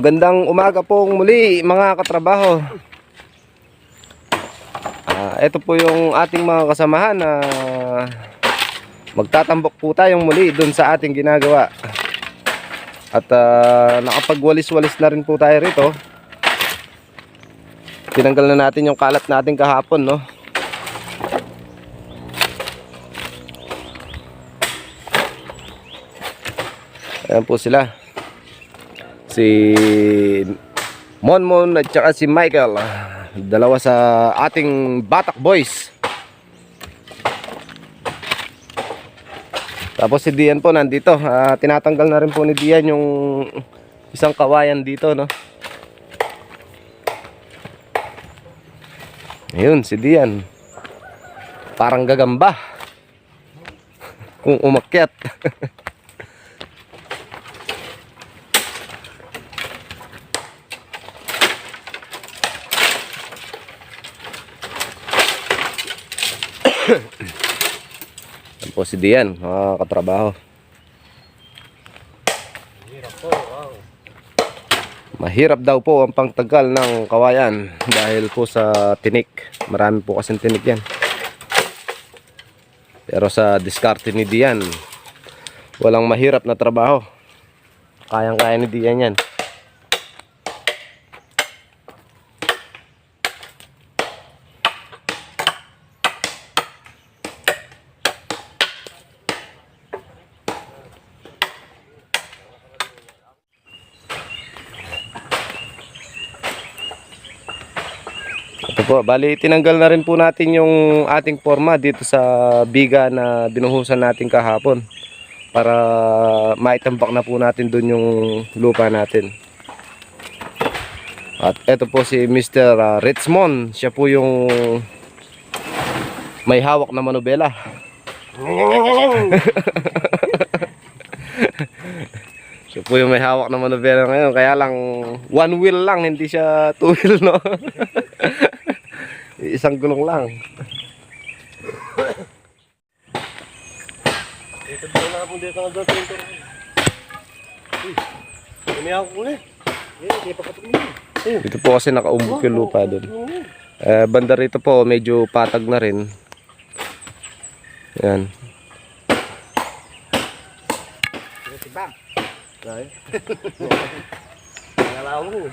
Magandang umaga pong muli mga katrabaho. Ah, ito po yung ating mga kasamahan na magtatambok po tayong muli doon sa ating ginagawa. At ah, nakapagwalis-walis na rin po tayo rito. Tinanggal na natin yung kalat natin kahapon, no? Ayan po sila. Si Monmon at saka si Michael. Dalawa sa ating Batak Boys. Tapos si Dian po nandito. Ah, tinatanggal na rin po ni Dian yung isang kawayan dito, no? Ayun, si Dian. Parang gagamba. Kung umakyat. Yan po si Dian, mga katrabaho. Mahirap daw po ang pangtagal ng kawayan dahil po sa tinik. Marami po kasing tinik yan. Pero sa diskarte ni Dian, walang mahirap na trabaho. Kayang-kaya ni Dian yan. Bali tinanggal na rin po natin yung ating forma dito sa biga na binuhusan natin kahapon para maitambak na po natin doon yung lupa natin. At ito po si Mr. uh, Richmond, siya po yung may hawak na manubela. Siya po yung may hawak na manubela ngayon, kaya lang one wheel lang, hindi siya two wheel no. Isang gulong lang. Ito po na po dito nga doon ito. Umiyak ko ulit. Eh, mo. Dito po kasi nakaumbok yung lupa doon. Eh, banda rito po, medyo patag na rin. Yan. Si Bang. Ay. Nangalaw mo.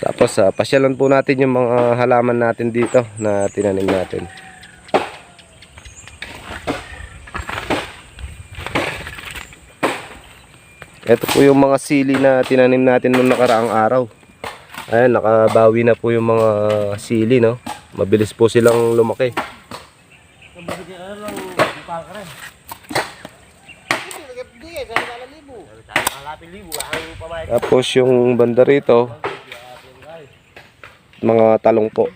Tapos ah, pasyalan po natin yung mga halaman natin dito na tinanim natin. Ito po yung mga sili na tinanim natin noong nakaraang araw. Ayan, nakabawi na po yung mga sili, no? Mabilis po silang lumaki. Tapos yung banda rito, mga talong po.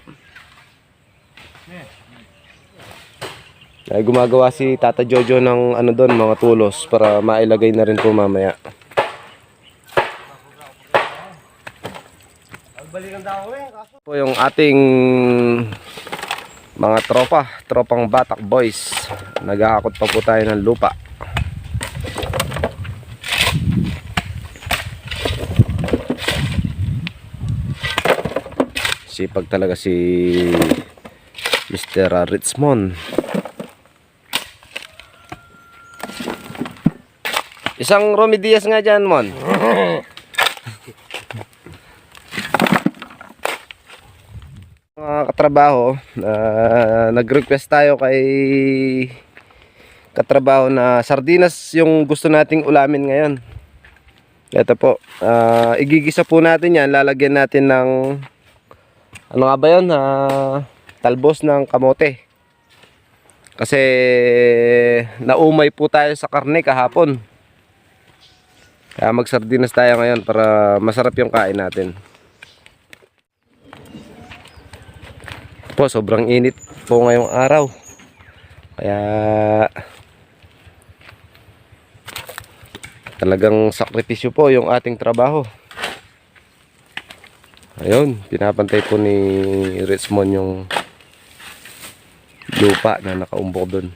Ay gumagawa si Tata Jojo ng ano doon, mga tulos para mailagay na rin po mamaya. Po yung ating mga tropa, tropang Batak Boys. Naghahakot pa po tayo ng lupa. Sipag talaga si Mr. Richmond. Isang Romy Diaz nga dyan, Mon. mga katrabaho, ah, nag-request tayo kay katrabaho na sardinas yung gusto nating ulamin ngayon. Ito po, ah, igigisa po natin yan, lalagyan natin ng ano nga ba yun, Ah, talbos ng kamote. Kasi naumay po tayo sa karne kahapon. Kaya magsardinas tayo ngayon para masarap yung kain natin. po sobrang init po ngayong araw kaya talagang sakripisyo po yung ating trabaho ayun pinapantay po ni Richmond yung lupa na nakaumbok doon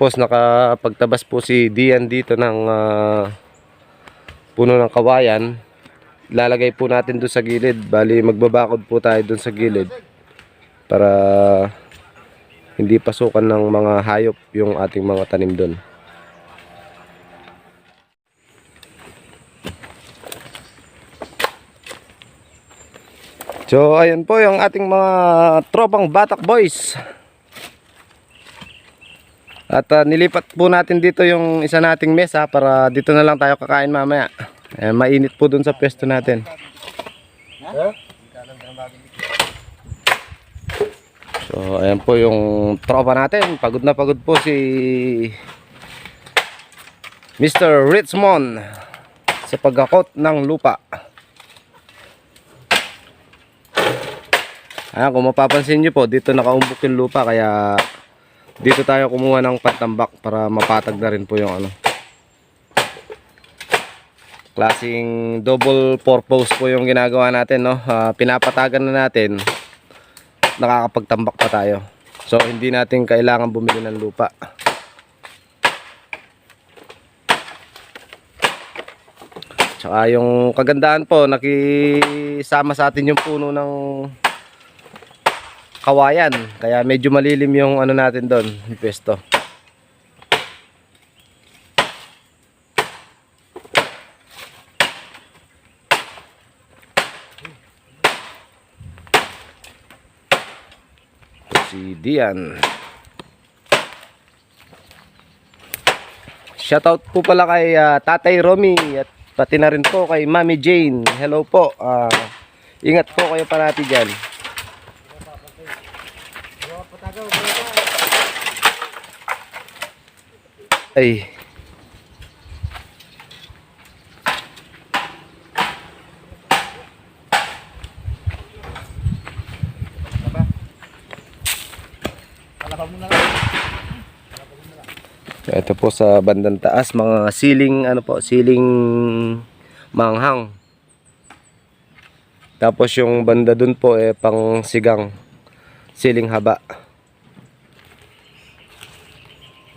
Tapos nakapagtabas po si Dian dito ng ah, puno ng kawayan. Lalagay po natin doon sa gilid. Bali magbabakod po tayo doon sa gilid para hindi pasukan ng mga hayop yung ating mga tanim doon. So ayun po yung ating mga tropang Batak Boys. At ah, nilipat po natin dito yung isa nating mesa para dito na lang tayo kakain mamaya. Eh, mainit po dun sa pwesto natin. So ayan po yung tropa natin. Pagod na pagod po si Mr. Richmond sa pagkakot ng lupa. Ayan, kung mapapansin nyo po, dito nakaumbok yung lupa kaya dito tayo kumuha ng patambak para mapatag na rin po yung ano. Klaseng double purpose po yung ginagawa natin, no? Ah, pinapatagan na natin, nakakapagtambak pa tayo. So, hindi natin kailangan bumili ng lupa. Tsaka yung kagandahan po, nakisama sa atin yung puno ng kawayan. Kaya medyo malilim yung ano natin doon, yung pwesto. Si Dian. Shoutout po pala kay ah, Tatay Romy at pati na rin po kay Mami Jane. Hello po. Ah, ingat po kayo parati dyan. Ay. So, ito po sa bandang taas, mga siling, ano po, siling manghang. Tapos yung banda dun po, eh, pang sigang, siling haba.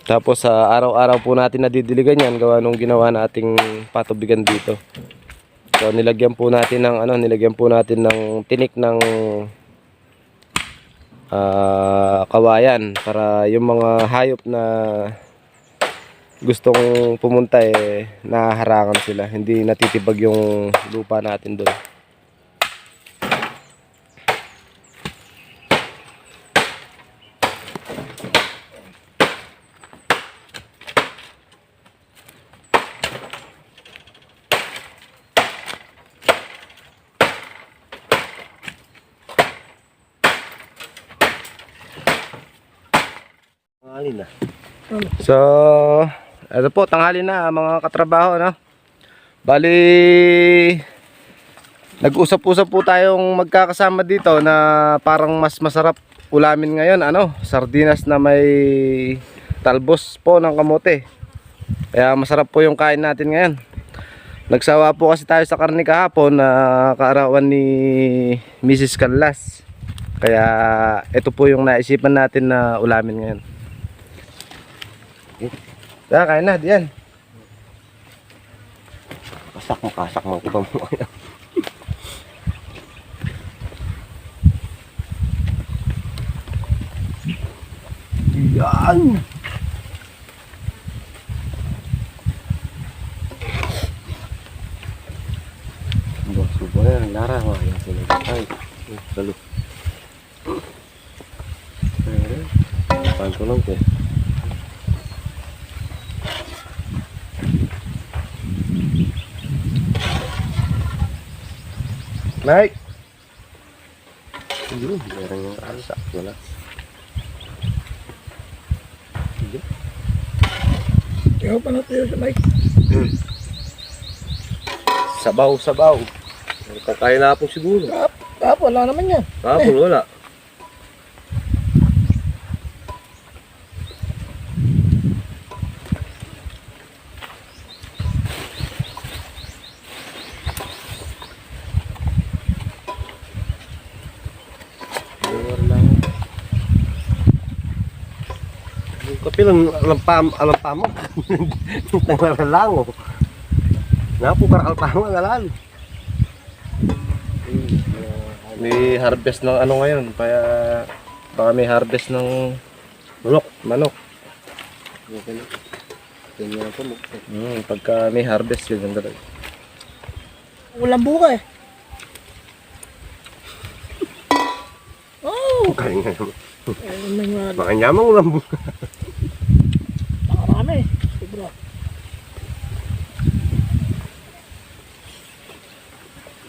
Tapos sa araw-araw po natin nadidiligan yan gawa nung ginawa nating patubigan dito. So nilagyan po natin ng ano, nilagyan po natin ng tinik ng ah, kawayan para yung mga hayop na gustong pumunta eh naharangan sila. Hindi natitibag yung lupa natin doon. Alin na. So, ito po, tanghali na mga katrabaho, no? Bali, nag-usap-usap po tayong magkakasama dito na parang mas masarap ulamin ngayon, ano? Sardinas na may talbos po ng kamote. Kaya masarap po yung kain natin ngayon. Nagsawa po kasi tayo sa karne kahapon na kaarawan ni Mrs. Canlas. Kaya ito po yung naisipan natin na ulamin ngayon. Tara, kain na, diyan. Kasak mo, kasak mo. Ibang mo. Yan. Subo na yan, Lara. Wala sila. Ay, salo. Panto lang ko. Mike! Yun, meron yung kasak. Wala. Ikaw pa natiro sa mic. Sabaw, sabaw. Kakain na po siguro. Kap, kap, wala naman yan. Kapon, wala. Luar lang. Kapilang alampam, alampamo. Tanglalango. Napo para alpamo ang alal. May harvest ng ano ngayon, kaya baka may harvest ng Manok. manok. Tingnan ko mo. Hmm, pagka may harvest yun yung talaga. Walang buka eh. Oh! Kaya nga naman. Mga nyamang ulam mo.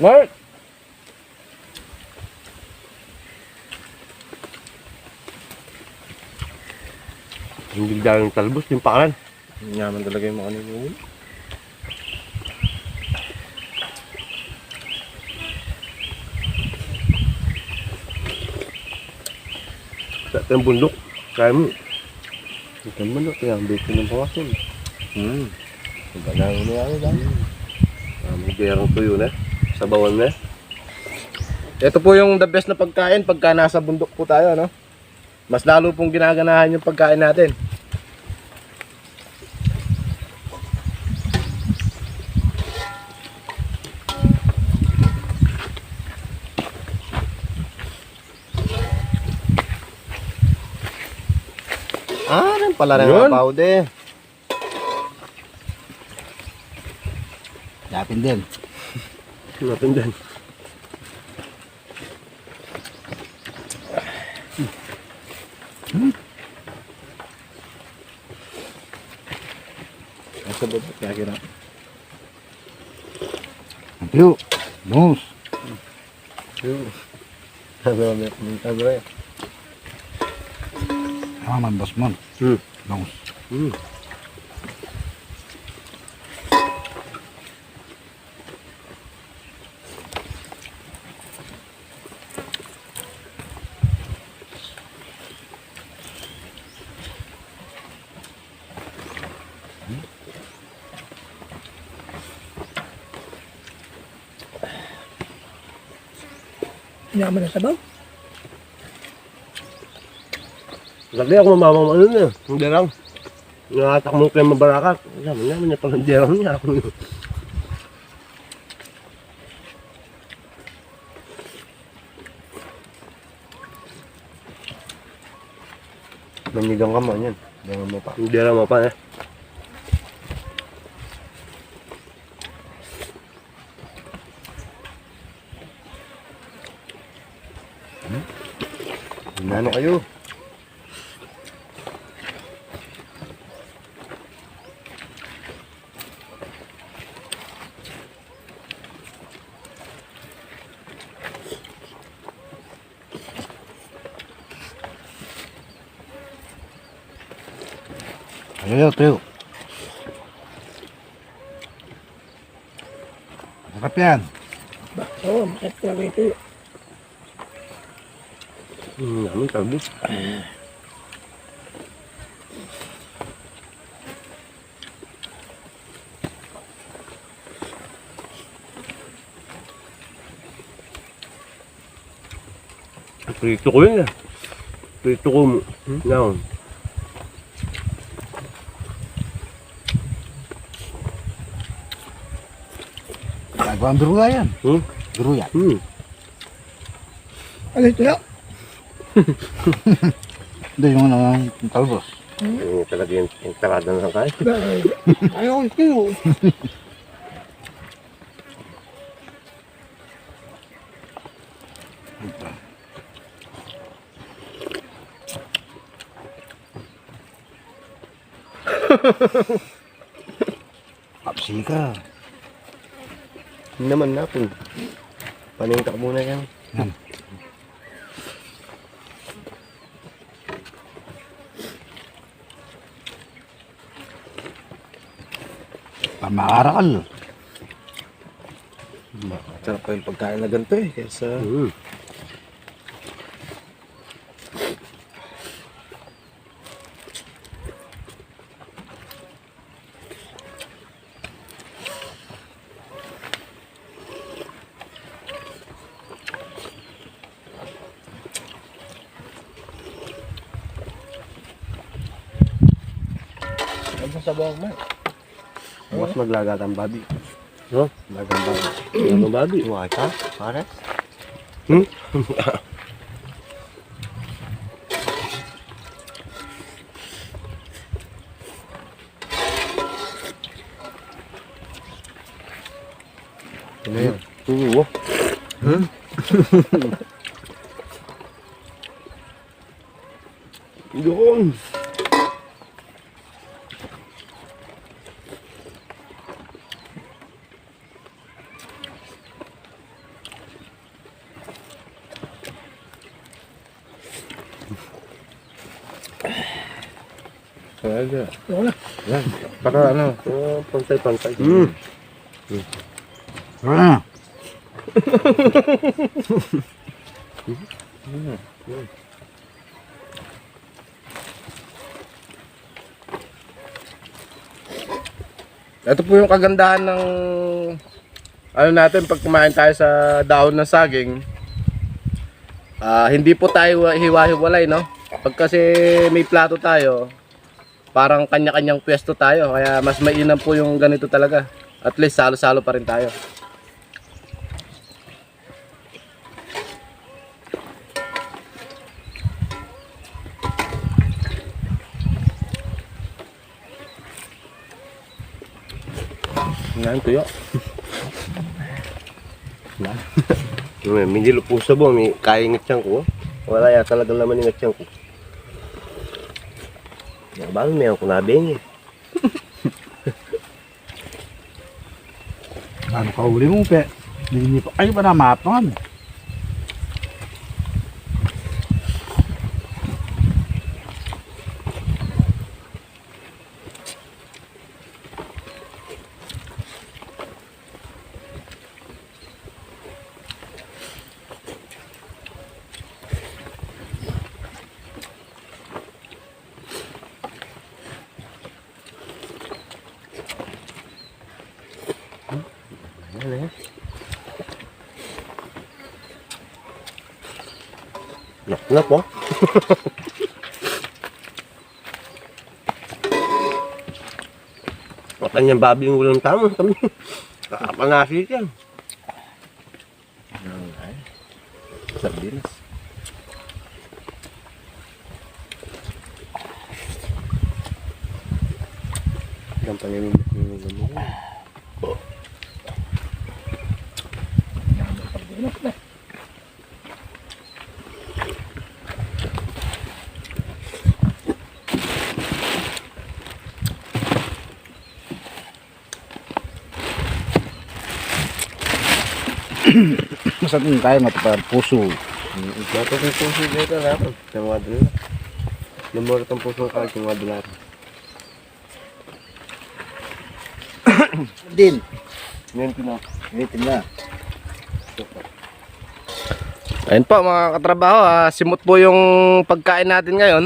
Mark! Hindi dahil ng talbos, yung pakalan. Yaman talaga yung mga ninyo. Sa yung bundok. Kaya mo. Ito mo no, kaya ang dito ng pangasin. Hmm. Iba na yung nangyari dahil. Ah, may gerang tuyo na. Sabawan na. Ito po yung the best na pagkain pagka nasa bundok po tayo, no? Mas lalo pong ginaganahan yung pagkain natin. Ah, rin pala rin ang paude. Yapin din. Natin din. Nasa bundok, kaya kira. Yo, bus. Sabi mo, sabi mo. Aman bas man. Hmm. Bus. Hmm. Yaman na sabaw. Lagi ako mamamang ano na. Hindi lang. Nakatak mo kayo mabarakat. Sabi naman niya pang derang niya. Ako Nandigang ka mo yan. Gangan mo pa. Hindi lang mo pa eh. Ano kayo? Ayo, tuyo. Masarap yan. Oo, masarap talaga ito. Hmm, namin talbos. Prito ko yun eh. Prito ko mo. Yan. Gagawang duruya yan. Hmm? Duruya. Hmm. Ano ito? Hindi yung ano, yung talbos. Yung talaga yung, talada na lang kayo. Ayaw, ito. Kapsi ka. Hindi naman napon. Paninta muna yan. Pamakarakal. Sarap pa yung pagkain na ganito eh. Kaysa... Hmm. Mas maglagat ang babi. No? Lagang babi. Ano babi? Wala ka? Pare? Ano yan? Oo. Doon! Wala. Yan. Para ano? Oh, pantay-pantay. Mm. Ah! Ito po yung kagandahan ng ano natin pag kumain tayo sa dahon ng saging. Ah, hindi po tayo hiwa-hiwalay, no? Pag kasi may plato tayo, parang kanya-kanyang pwesto tayo. Kaya mas mainam po yung ganito talaga. At least salo-salo pa rin tayo. Yan, tuyo. May hindi lupusa bo, may kaya ngitsyan ko. Wala ya talagang laman ng ngitsyan ko. Nabang may ako nabing eh. Ano ka uli mo, pe? Hindi pa. Ay, ba na mapan? Na po. Patan yung babi yung ulang tama kami. Kakapanasi yan. Sardinas. Ang panginimit ng ulam mo. Sa tingin tayo matapad puso. Dapat yung puso dito natin. Sa mga dula. Lumuro itong puso ka yung mga dula. Din. Ngayon pina. Ulitin na. Ayun po mga katrabaho, ah, simot po yung pagkain natin ngayon.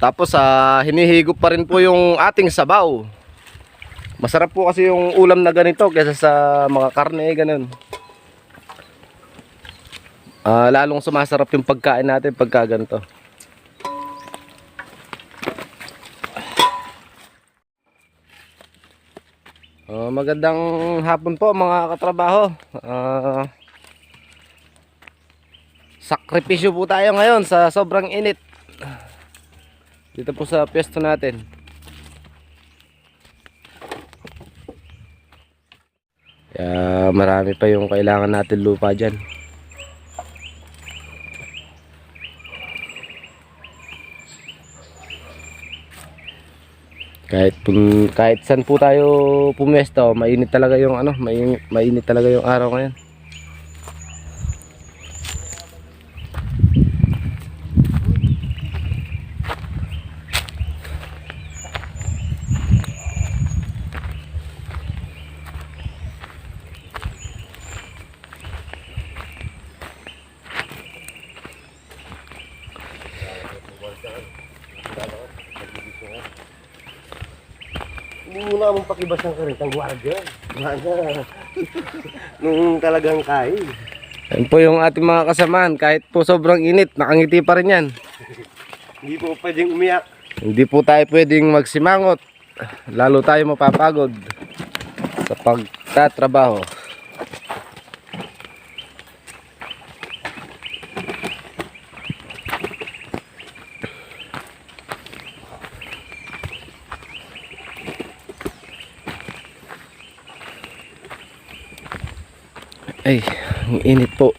Tapos ah, hinihigop pa rin po yung ating sabaw. Masarap po kasi yung ulam na ganito kaysa sa mga karne ganun. Ah, lalong sumasarap yung pagkain natin pagka ganito. Ah, magandang hapon po mga katrabaho. Ah, sakripisyo po tayo ngayon sa sobrang init. Dito po sa pwesto natin. Kaya marami pa yung kailangan natin lupa dyan. Kahit kahit saan po tayo pumesto, mainit talaga yung ano, mainit, mainit talaga yung araw ngayon. Hindi mo na mong pakibas ng karintang gwardiya. Mana. Nung talagang kain. Yan po yung ating mga kasamahan. Kahit po sobrang init, nakangiti pa rin yan. Hindi po pwedeng umiyak. Hindi po tayo pwedeng magsimangot. lalo tayo mapapagod sa pagtatrabaho. Ay, ang init po.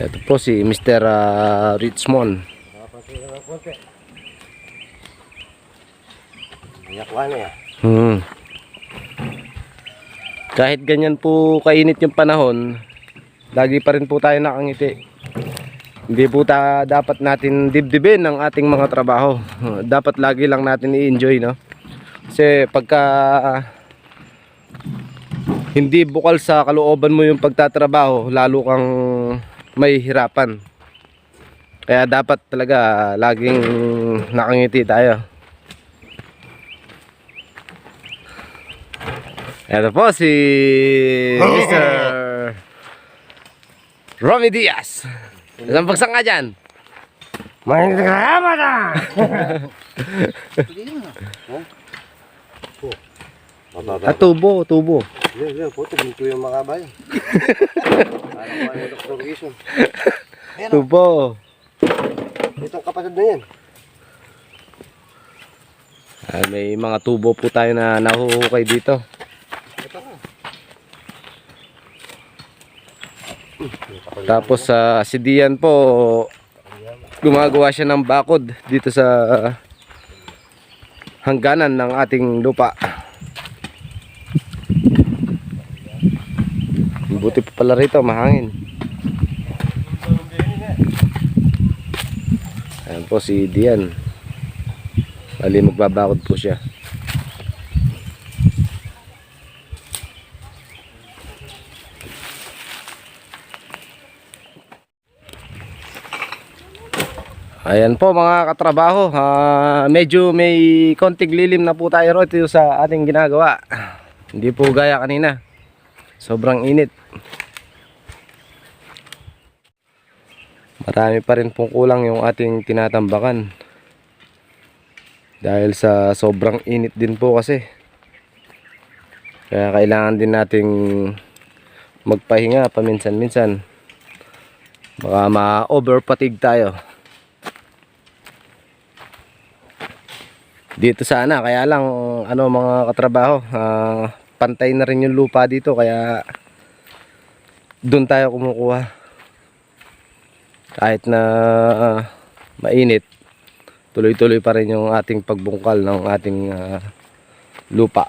Ito po si Mr. ah, Richmond. Hmm. Kahit ganyan po kainit yung panahon, lagi pa rin po tayo nakangiti. Hindi po ta dapat natin dibdibin ang ating mga trabaho. Dapat lagi lang natin i-enjoy, no? Kasi pagka hindi bukal sa kalooban mo yung pagtatrabaho, lalo kang may hirapan. Kaya dapat talaga laging nakangiti tayo. Ito po si Mr. Romy Diaz. Isang bagsak nga dyan. May nagrama na! Ah, tubo, tubo. Yan, yan, puto, ginto yung mga bayan. Parang kuha yung. Gison. Tubo. Itong kapatid na yan. Ah, may mga tubo po tayo na nahuhukay dito. Tapos sa si Dian po gumagawa siya ng bakod dito sa hangganan ng ating lupa. Buti pa pala rito, mahangin. Ayan po si Dian. Bali magbabakod po siya. Ayan po mga katrabaho, ah, medyo may konting lilim na po tayo rito sa ating ginagawa. Hindi po gaya kanina. Sobrang init. Marami pa rin pong kulang yung ating tinatambakan. Dahil sa sobrang init din po kasi. Kaya kailangan din nating magpahinga paminsan-minsan. Baka ma-overfatigue tayo. Dito sana, kaya lang ano mga katrabaho, ah, pantay na rin yung lupa dito kaya doon tayo kumukuha. Kahit na ah, mainit, tuloy-tuloy pa rin yung ating pagbungkal ng ating ah, lupa.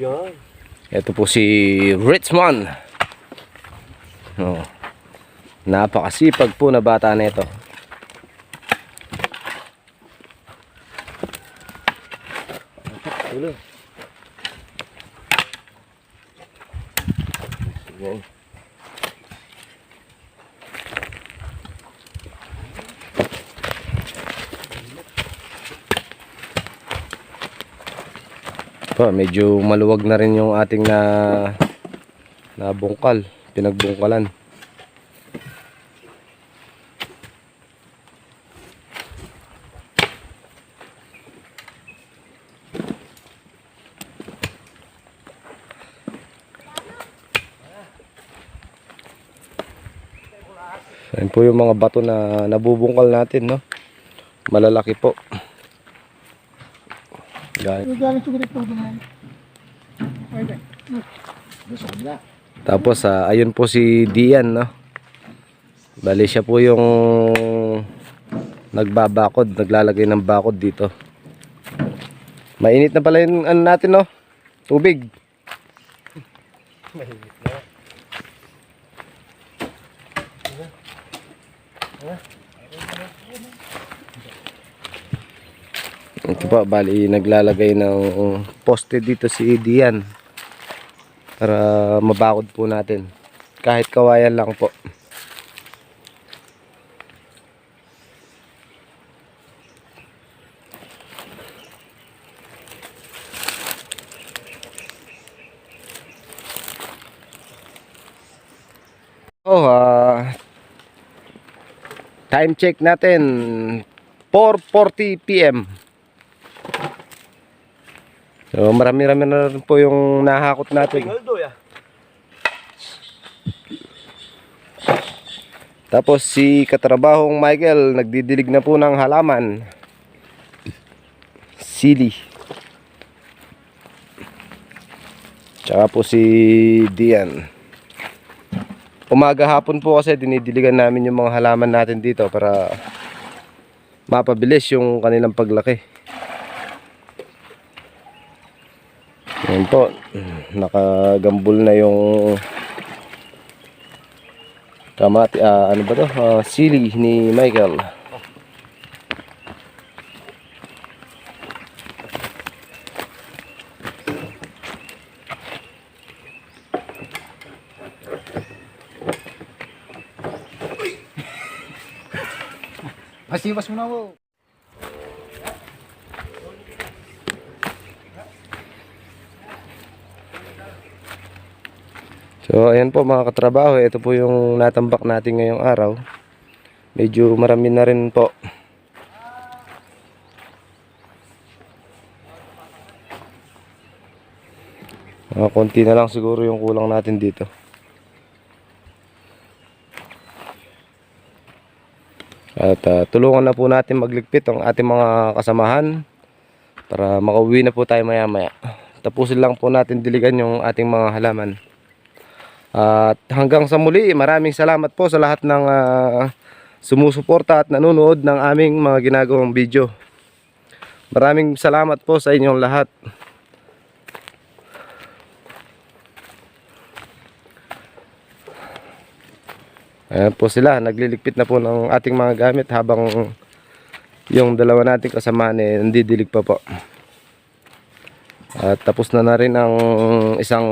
Yan. Ito po si Richmond. Oh. Napakasipag po na bata nito. Ulo. Pa, medyo maluwag na rin yung ating na nabungkal, pinagbungkalan. Ayan po yung mga bato na nabubungkal natin, no? Malalaki po. Gaya. Yung galing siguro ito naman. Okay. Tapos ah, ayun po si Dian no. Bali siya po yung nagbabakod, naglalagay ng bakod dito. Mainit na pala yung ano natin no. Tubig. Ito pa, bali naglalagay ng poste dito si Dian. para mabakod po natin. Kahit kawayan lang po. Oh, ah time check natin 4:40 PM. So marami-rami na rin po yung nahakot natin. Tapos si katrabahong Michael nagdidilig na po ng halaman. Sili. Tsaka po si Dian. Umaga hapon po kasi dinidiligan namin yung mga halaman natin dito para mapabilis yung kanilang paglaki. Yan po. Nakagambol na yung kamati, ah, ano ba to? Ah, sili ni Michael. Masiwas mo na mo. So ayan po mga katrabaho, ito po yung natambak natin ngayong araw. Medyo marami na rin po. Mga konti na lang siguro yung kulang natin dito. At ah, tulungan na po natin magligpit ang ating mga kasamahan para makauwi na po tayo maya maya. Tapusin lang po natin diligan yung ating mga halaman. At hanggang sa muli, maraming salamat po sa lahat ng ah, sumusuporta at nanonood ng aming mga ginagawang video. Maraming salamat po sa inyong lahat. Ayan po sila, nagliligpit na po ng ating mga gamit habang yung dalawa nating kasama eh, nandidilig pa po. At tapos na na rin ang isang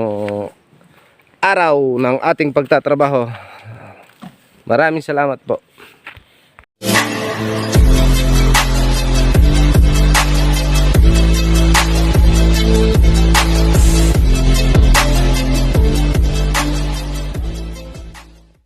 araw ng ating pagtatrabaho. Maraming salamat po.